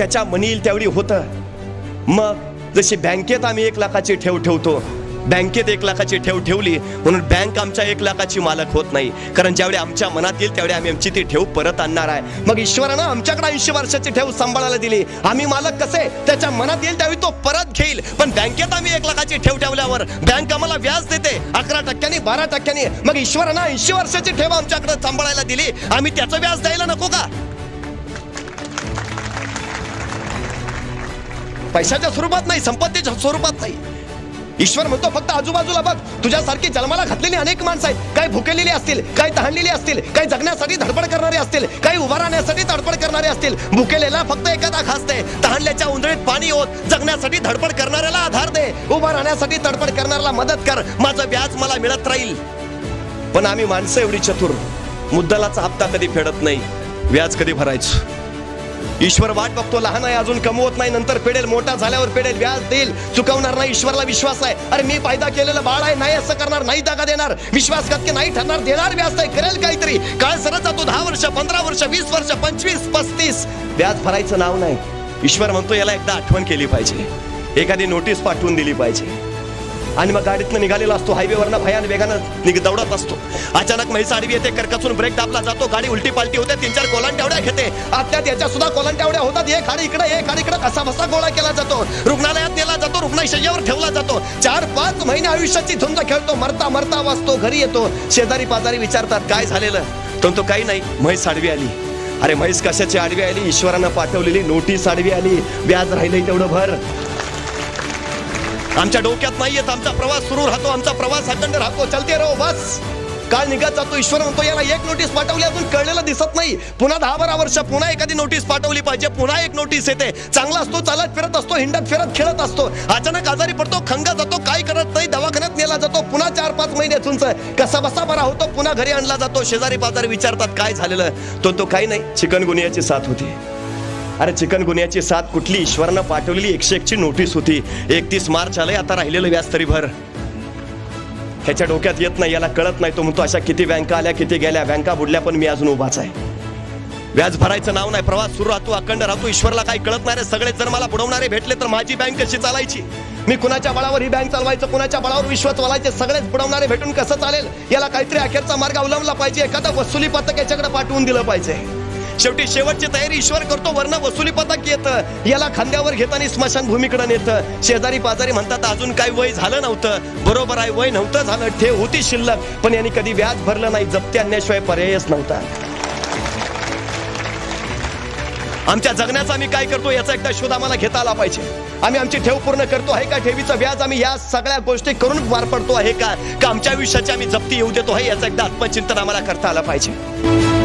त्याच्या म्हणील तेवढी होतं. मग जशी बँकेत आम्ही एक लाखाची ठेव ठेवतो बँकेत एक लाखाची ठेव ठेवली म्हणून बँक आमच्या एक लाखाची मालक होत नाही. कारण ज्यावेळी आमच्या मनात येईल त्यावेळी आम्ही आमची ती ठेव परत आणणार आहे. मग ईश्वरानं आमच्याकडे ऐंशी वर्षाची ठेव सांभाळायला दिली. आम्ही मालक कसे? त्याच्या मनात येईल त्यावेळी तो परत घेईल. पण बँकेत आम्ही एक लाखाची ठेव ठेवल्यावर बँक आम्हाला व्याज देते. अकरा टक्क्यांनी बारा टक्क्यांनी. मग ईश्वरानं ऐंशी वर्षाची ठेव आमच्याकडे सांभाळायला दिली. आम्ही त्याचं व्याज द्यायला नको का? पैशाच्या स्वरूपात नाही संपत्तीच्या स्वरूपात नाही. ईश्वर म्हणतो फक्त आजूबाजूला बघ तुझ्यासारखी जन्माला घातलेली अनेक माणसं आहेत. काही भुकेलेली असतील काही तहानलेली असतील काही जगण्यासाठी धडपड करणारे असतील काही उभा राहण्यासाठी धडपड करणारे असतील. भुकेलेला फक्त एखादा खासते तहानल्याच्या उंदळीत पाणी होत जगण्यासाठी धडपड करणाऱ्याला आधार दे. उभा राहण्यासाठी तडपड करणाऱ्याला मदत कर माझं व्याज मला मिळत राहील. पण आम्ही माणसं एवढी चतुर मुद्दलाचा हप्ता कधी फेडत नाही व्याज कधी भरायचं? ईश्वर वाट बघतो लहान आहे अजून कमवत नाही नंतर फेडेल मोठा झाल्यावर फेडेल व्याज देईल चुकवणार नाही ईश्वरला विश्वास आहे. अरे मी फायदा केलेलं बाळ आहे नाही असं करणार नाही दागा देणार. विश्वासघात नाही ठरणार देणार व्याज नाही करेल काहीतरी. काळ सरत जातो दहा वर्ष पंधरा वर्ष वीस वर्ष पंचवीस पस्तीस. व्याज भरायचं नाव नाही. ईश्वर म्हणतो याला एकदा आठवण केली पाहिजे. एखादी नोटीस पाठवून दिली पाहिजे. आणि मग गाडीतनं निघालेला असतो. हायवेवरनं भयान वेगानं निघ दौडत असतो. अचानक म्हैस आडवी येते करकचून ब्रेक दाबला जातो. गाडी उलटी पालटी होते तीन चार कोलांट्यावड्या घेते. आत्यात याच्या सुद्धा कोलांट्यावड्या होतात. एक खाडी इकडे एक खाडी इकडे कसा बसा गोळा केला जातो. रुग्णालयात नेला जातो रुग्णशय्यावर ठेवला जातो. चार पाच महिने आयुष्याची धुंद खेळतो. मरता मरता वाचतो घरी येतो. शेजारी पाजारी विचारतात काय झालेलं? तर तो काही नाही. म्हैस आडवी आली. अरे म्हैस कशाची आडवी आली? ईश्वरानं पाठवलेली नोटीस आडवी आली. व्याज राहिलंय तेवढं भर. आमच्या डोक्यात नाही येत आमचा प्रवास सुरू राहतो आमचा प्रवास अखंड राहतो. चलते राहो बस. काळ निघत जातो ईश्वर म्हणतो याला एक नोटीस पाठवली अजून कळलेलं दिसत नाही. पुन्हा दहा बारा वर्ष पुन्हा एखादी नोटीस पाठवली पाहिजे पुन्हा एक नोटीस येते. चांगला असतो चालत फिरत असतो हिंडत फिरत खेळत असतो. अचानक आजारी पडतो खंगा जातो काय करत नाही दवाखान्यात नेला जातो पुन्हा चार पाच महिने तुमचं कसा बसा बरा होतो पुन्हा घरी आणला जातो. शेजारी पाजारी विचारतात काय झालेलं? तो तो काही नाही चिकन साथ होती. अरे चिकन गुन्ह्याची साथ कुठली? ईश्वरानं पाठवलेली एकशे एकची नोटीस होती. एकतीस मार्च आलंय आता राहिलेलं व्याज तरी भर. ह्याच्या डोक्यात येत नाही याला कळत नाही. तो म्हणतो अशा किती बँका आल्या किती गेल्या? बँका बुडल्या पण मी अजून उभाच आहे. व्याज भरायचं नाव नाही प्रवास सुरू राहतो अखंड राहतो. ईश्वरला काही कळत नाही रे सगळे जर मला बुडवणारे भेटले तर माझी बँक कशी चालायची? मी कुणाच्या बळावर ही बँक चालवायचं कुणाच्या बळावर विश्व चालायचे सगळेच बुडवणारे भेटून कसं चालेल? याला काहीतरी अखेरचा मार्ग अवलंबला पाहिजे. एखादा वसुली पथक याच्याकडे पाठवून दिलं पाहिजे. शेवटी शेवटची तयारी ईश्वर करतो वर्ण वसुली पथक येतं. याला खांद्यावर घेताना स्मशानभूमीकडे नेतं. शेजारी पाजारी म्हणतात अजून काही वय झालं नव्हतं. बरोबर आहे वय नव्हतं झालं ठेव होती शिल्लक. पण यांनी कधी व्याज भरलं नाही जप्ती आणण्याशिवाय पर्यायच नव्हता. आमच्या जगण्याचा आम्ही काय करतो याचा एकदा शोध आम्हाला घेता आला पाहिजे. आम्ही आमची ठेव पूर्ण करतो आहे का ठेवीचं व्याज? आम्ही या सगळ्या गोष्टी करून पार पडतो आहे का? आमच्या आयुष्याची आम्ही जप्ती येऊ देतो आहे याचा एकदा आत्मचिंतन आम्हाला करता आलं पाहिजे.